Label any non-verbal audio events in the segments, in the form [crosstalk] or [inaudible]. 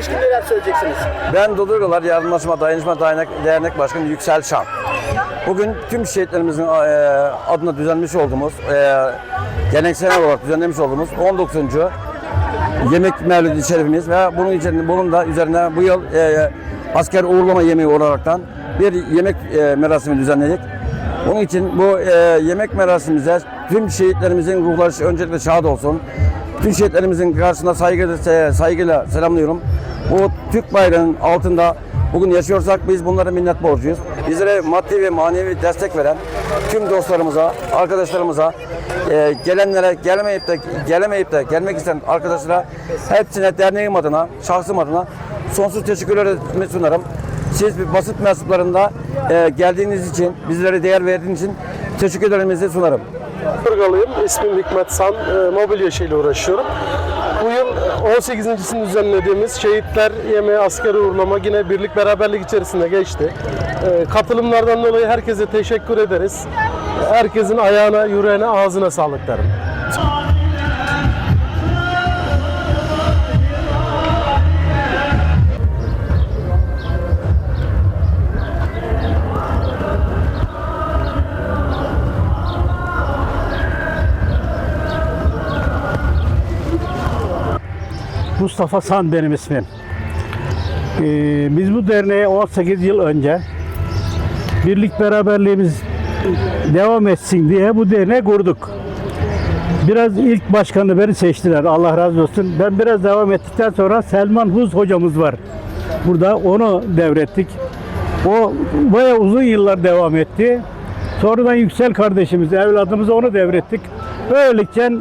ilişkin neler söyleyeceksiniz? Ben Dodurgalar Yardımlaşma Dayanışma Dernek, Dernek Başkanı Yüksel Şan. Bugün tüm şehitlerimizin e, adına düzenlemiş olduğumuz, e, geleneksel olarak düzenlemiş olduğumuz 19. yemek mevlidi şerifimiz ve bunun için bunun da üzerine bu yıl e, asker uğurlama yemeği olaraktan bir yemek merasimi düzenledik. Bunun için bu e, yemek merasimimize tüm şehitlerimizin ruhları öncelikle şahit olsun. Tüm şehitlerimizin karşısında saygıyla, saygıyla selamlıyorum. Bu Türk bayrağının altında bugün yaşıyorsak biz bunlara minnet borcuyuz. Bizlere maddi ve manevi destek veren tüm dostlarımıza, arkadaşlarımıza, e, gelenlere, gelmeyip de gelemeyip de gelmek isteyen arkadaşlara hepsine derneğim adına, şahsım adına sonsuz teşekkürlerimi sunarım. Siz bir basın mensuplarında e, geldiğiniz için, bizlere değer verdiğiniz için teşekkürlerimizi sunarım. Burgalıyım. İsmim Hikmet San. E, mobilya işiyle uğraşıyorum. Bu yıl 18.sini düzenlediğimiz şehitler yemeği asker uğurlama yine birlik beraberlik içerisinde geçti. E, katılımlardan dolayı herkese teşekkür ederiz. Herkesin ayağına, yüreğine, ağzına sağlık derim. Mustafa San benim ismim. Ee, biz bu derneğe 18 yıl önce birlik beraberliğimiz devam etsin diye bu derneği kurduk. Biraz ilk başkanı beni seçtiler. Allah razı olsun. Ben biraz devam ettikten sonra Selman Huz hocamız var. Burada onu devrettik. O bayağı uzun yıllar devam etti. Sonradan Yüksel kardeşimiz, evladımıza onu devrettik. Böylelikle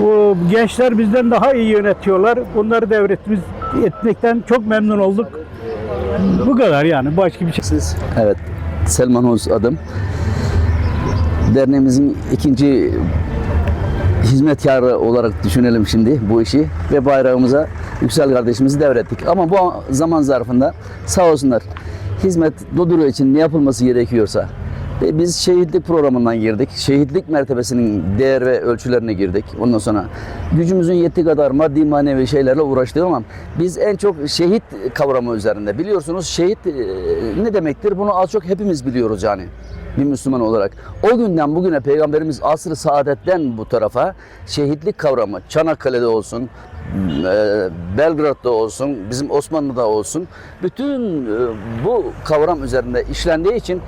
bu gençler bizden daha iyi yönetiyorlar. Bunları devretimiz etmekten çok memnun olduk. Bu kadar yani. Başka bir şey. Evet, Selman Oğuz adım. Derneğimizin ikinci hizmetkarı olarak düşünelim şimdi bu işi ve bayrağımıza Yüksel kardeşimizi devrettik. Ama bu zaman zarfında sağ olsunlar hizmet Doduru için ne yapılması gerekiyorsa ve biz şehitlik programından girdik. Şehitlik mertebesinin değer ve ölçülerine girdik. Ondan sonra gücümüzün yettiği kadar maddi manevi şeylerle uğraştık ama biz en çok şehit kavramı üzerinde. Biliyorsunuz şehit e, ne demektir? Bunu az çok hepimiz biliyoruz yani bir Müslüman olarak. O günden bugüne Peygamberimiz asr-ı saadetten bu tarafa şehitlik kavramı Çanakkale'de olsun, e, Belgrad'da olsun, bizim Osmanlı'da olsun bütün e, bu kavram üzerinde işlendiği için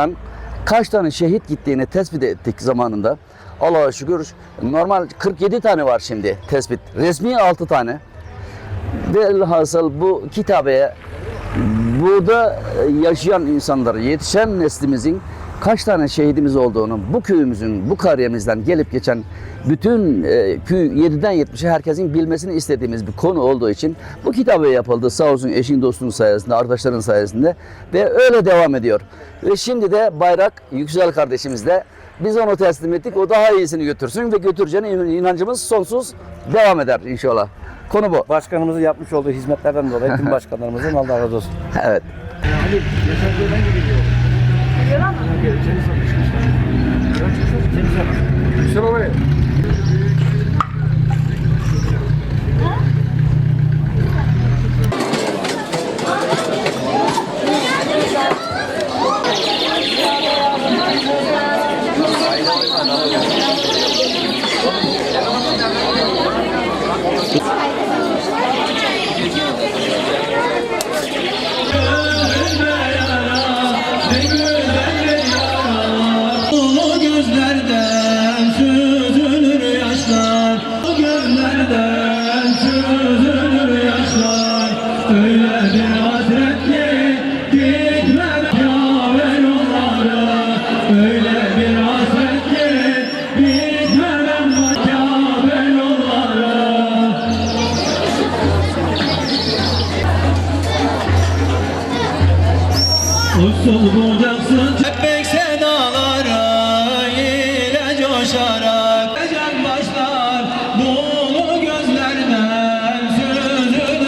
Dodurga'mızdan kaç tane şehit gittiğini tespit ettik zamanında. Allah'a şükür normal 47 tane var şimdi tespit. Resmi 6 tane. Velhasıl bu kitabeye burada yaşayan insanlar, yetişen neslimizin kaç tane şehidimiz olduğunu, bu köyümüzün, bu kariyemizden gelip geçen bütün e, köy 7'den 70'e herkesin bilmesini istediğimiz bir konu olduğu için bu kitabı yapıldı. Sağ olsun eşin dostunun sayesinde, arkadaşların sayesinde ve öyle devam ediyor. Ve şimdi de bayrak Yüksel kardeşimizle biz onu teslim ettik. O daha iyisini götürsün ve götüreceğine inancımız sonsuz devam eder inşallah. Konu bu. Başkanımızın yapmış olduğu hizmetlerden dolayı tüm başkanlarımızın Allah razı olsun. [laughs] Evet. O So the ball